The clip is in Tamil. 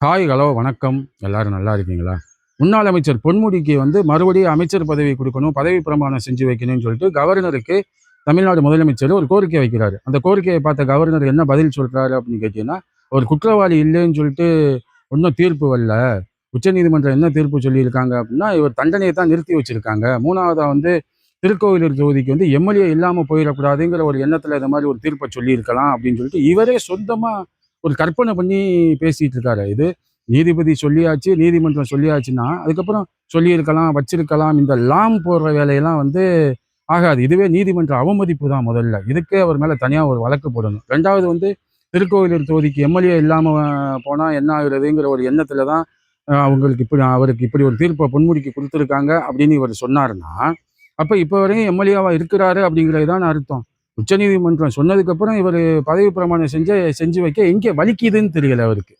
ஹாய் ஹலோ வணக்கம். எல்லாரும் நல்லா இருக்கீங்களா? முன்னாள் அமைச்சர் பொன்முடிக்கு வந்து மறுபடியும் அமைச்சர் பதவி கொடுக்கணும் பதவி பிரமாணம் செஞ்சு வைக்கணும்னு சொல்லிட்டு கவர்னருக்கு தமிழ்நாடு முதலமைச்சர் ஒரு கோரிக்கை வைக்கிறாரு. அந்த கோரிக்கையை பார்த்த கவர்னர் என்ன பதில் சொல்கிறாரு அப்படின்னு கேட்டீங்கன்னா ஒரு குற்றவாளி இல்லைன்னு சொல்லிட்டு ஒன்றும் தீர்ப்பு வரல. உச்சநீதிமன்றம் என்ன தீர்ப்பு சொல்லியிருக்காங்க அப்படின்னா இவர் தண்டனையை தான் நிறுத்தி வச்சிருக்காங்க. மூணாவதாக வந்து திருக்கோவிலூர் தொகுதிக்கு வந்து எம்எல்ஏ இல்லாமல் போயிடக்கூடாதுங்கிற ஒரு எண்ணத்தில் இந்த மாதிரி ஒரு தீர்ப்பை சொல்லியிருக்கலாம் அப்படின்னு சொல்லிட்டு இவரே சொந்தமாக ஒரு கற்பனை பண்ணி பேசிட்டு இருக்காரு இது நீதிபதி சொல்லியாச்சு நீதிமன்றம் சொல்லியாச்சுன்னா அதுக்கப்புறம் சொல்லியிருக்கலாம் வச்சிருக்கலாம் இந்த லாம் போடுற வேலையெல்லாம் வந்து ஆகாது. இதுவே நீதிமன்ற அவமதிப்பு தான் முதல்ல. இதுக்கே அவர் மேலே தனியாக ஒரு வழக்கு போடணும். ரெண்டாவது வந்து திருக்கோவிலூர் தொகுதிக்கு எம்எல்ஏ இல்லாமல் போனால் என்ன ஆகுறதுங்கிற ஒரு எண்ணத்தில் தான் அவங்களுக்கு இப்படி அவருக்கு இப்படி ஒரு தீர்ப்பை பொன்முடிக்கு கொடுத்துருக்காங்க அப்படின்னு இவர் சொன்னாருன்னா அப்போ இப்போ வரையும் எம்எல்ஏவாக இருக்கிறாரு அப்படிங்கிறது தான் அர்த்தம். உச்சநீதிமன்றம் சொன்னதுக்கப்புறம் இவர் பதவி பிரமாணம் செஞ்ச செஞ்சு வைக்க எங்கே வலிக்குதுன்னு தெரியல அவருக்கு.